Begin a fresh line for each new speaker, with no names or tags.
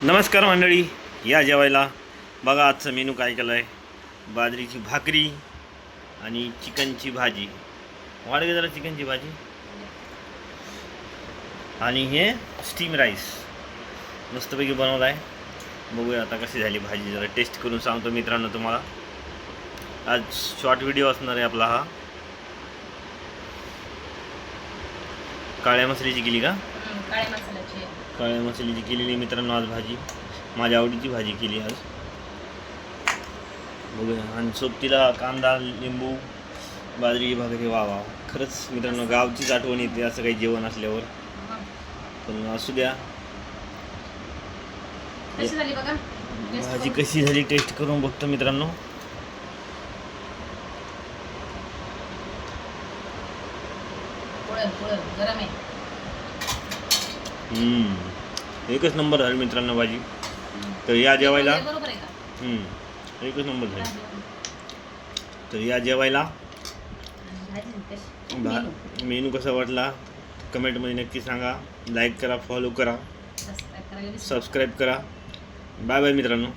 नमस्कार मंडळी या जेवायला. बघा आजचं मेनू काय केलं आहे बाजरीची भाकरी आणि चिकनची भाजी. वाढ गे जरा चिकनची भाजी. आणि हे स्टीम राईस मस्तपैकी बनवलं आहे बघूया आता कशी झाली भाजी. जरा टेस्ट करून सांगतो मित्रांनो तुम्हाला. आज शॉर्ट व्हिडिओ असणार आहे आपला हा. काळ्या मसरीची केली का?
काळ्या मसाल्याची. आहे.
काळ्या मसाल्याची केलेली मित्रांनो आज भाजी. माझ्या आवडीची भाजी केली आज. बघूया. आणि सोबतीला कांदा लिंबू बाजरी भाकरी वा वा खरंच मित्रांनो गावचीच आठवण येते असं काही जेवण असल्यावर. पण असू द्या. भाजी. कशी झाली टेस्ट करून बघतो मित्रांनो.
गरम आहे.
एकच नंबर झाली मित्रांनो भाजी. तर या जेवायला.
बरोबर आहे का?
हम्म. एकच नंबर झाली. तर या जेवायला. भा
मेनू.
कसा वाटला? कमेंटमध्ये नक्की सांगा. लाईक करा फॉलो करा.
सबस्क्राईब
करा. बाय बाय मित्रांनो.